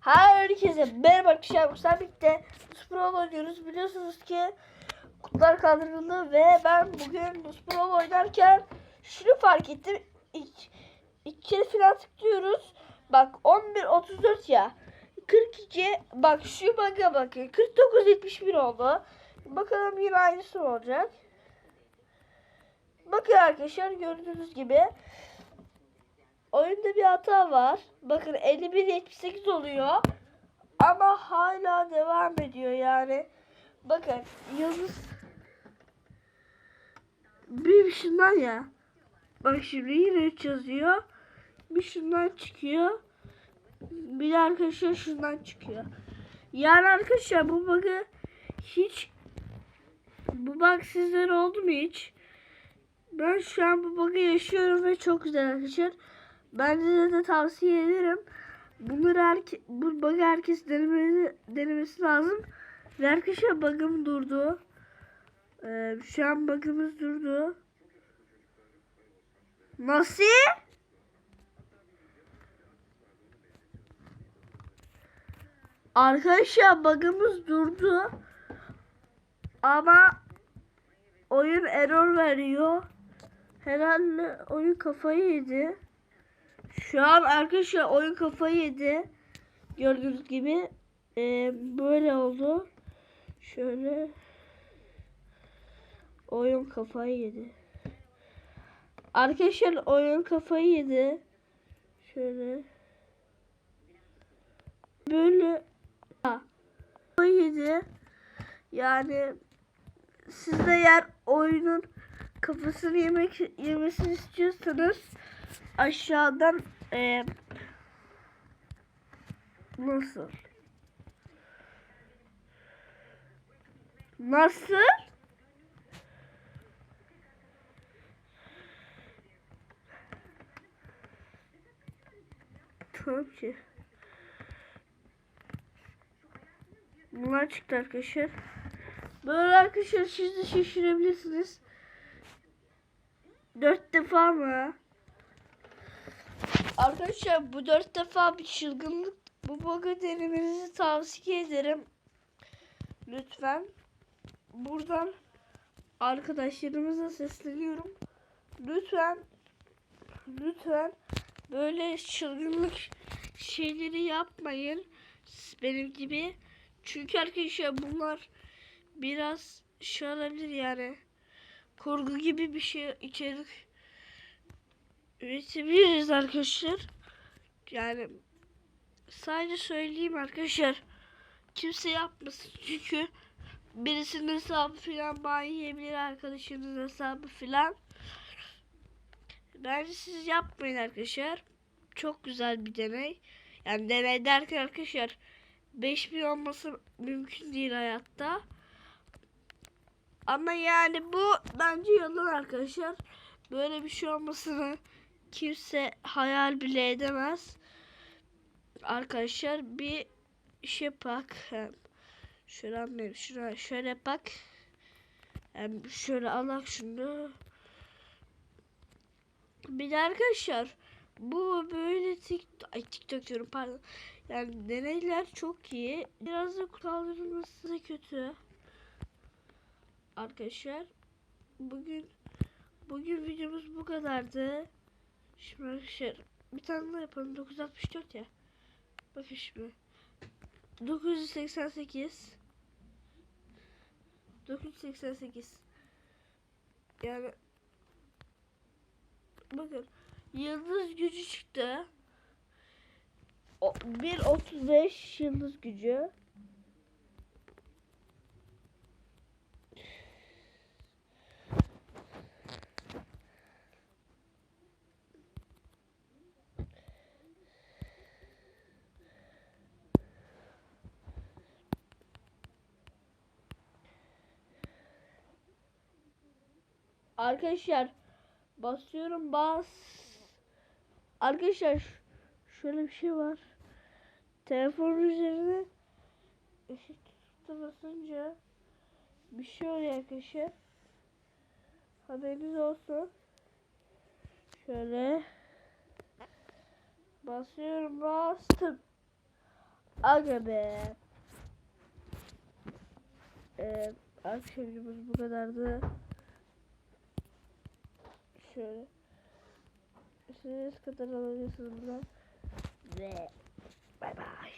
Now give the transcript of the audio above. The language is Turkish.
Herkese merhaba arkadaşlar. Bu birlikte Sprol oynuyoruz. Biliyorsunuz ki kutular kaldırıldı ve ben bugün Sprol oynarken şunu fark ettim. İlk, ilk kere falan tıklıyoruz. Bak 11.34 ya. 42 bak şu bug'a bakın. 49.71 oldu. Bakalım yine aynısı olacak. Bakın arkadaşlar gördüğünüz gibi oyunda bir hata var. Bakın 51-78 oluyor. Ama hala devam ediyor yani. Bakın yıldız bir şundan ya. Bak şimdi yine 3 yazıyor. Bir şundan çıkıyor. Bir de arkadaşlar şundan çıkıyor. Yani arkadaşlar bu bug'ı hiç bu bug sizlere oldu mu hiç? Ben şu an bu bug'ı yaşıyorum ve çok güzel arkadaşlar. Ben size de tavsiye ederim. Bunları herke, bu bug'ı herkes denemesi, denemesi lazım. Ve arkadaşlar bug'ım durdu. Ee, şu an bug'ımız durdu. Nasıl? Arkadaşlar bug'ımız durdu. Ama oyun error veriyor. Herhalde oyun kafayı yedi. Şu an arkadaşlar oyun kafayı yedi. Gördüğünüz gibi e, böyle oldu. Şöyle oyun kafayı yedi. Arkadaşlar oyun kafayı yedi. Şöyle böyle kafayı yedi. Yani siz de eğer oyunun kafasını yemek yemesini istiyorsanız aşağıdan e, nasıl? Nasıl? Tamam ki. Bunlar çıktı arkadaşlar. Böyle arkadaşlar siz de şaşırabilirsiniz dört defa mı Arkadaşlar bu dört defa bir çılgınlık bu bug'ı denemenizi tavsiye ederim. Lütfen. Buradan arkadaşlarımıza sesleniyorum. Lütfen lütfen böyle çılgınlık şeyleri yapmayın. Benim gibi. Çünkü arkadaşlar bunlar biraz şey olabilir yani. Kurgu gibi bir şey içerik üretebiliriz arkadaşlar. Yani sadece söyleyeyim arkadaşlar. Kimse yapmasın çünkü birisinin hesabı filan ban yiyebilir arkadaşınız hesabı filan. Bence siz yapmayın arkadaşlar. Çok güzel bir deney. Yani deney derken arkadaşlar 5000 olması mümkün değil hayatta. Ama yani bu bence yalan arkadaşlar. Böyle bir şey olmasını kimse hayal bile edemez. Arkadaşlar bir şey bak. Şöyle anlayayım. Şuna şöyle bak. Yani şöyle alak şunu. Bir de arkadaşlar bu böyle TikTok, ay TikTok diyorum pardon. Yani deneyler çok iyi. Biraz da kaldırılması da kötü. Arkadaşlar bugün bugün videomuz bu kadardı. Şimdi arkadaşlar bir tane daha yapalım. 964 ya. Bakın şimdi. 988 988 Yani bakın yıldız gücü çıktı. O, 1.35 yıldız gücü. Arkadaşlar basıyorum bas. Arkadaşlar şöyle bir şey var. Telefonun üzerine ışık tutup basınca bir şey oluyor arkadaşlar. Haberiniz olsun. Şöyle basıyorum bastım. Aga be. Ee, arkadaşlar bu kadardı. Şöyle. İstediğiniz kadar alabilirsiniz buradan. Ve bay bay.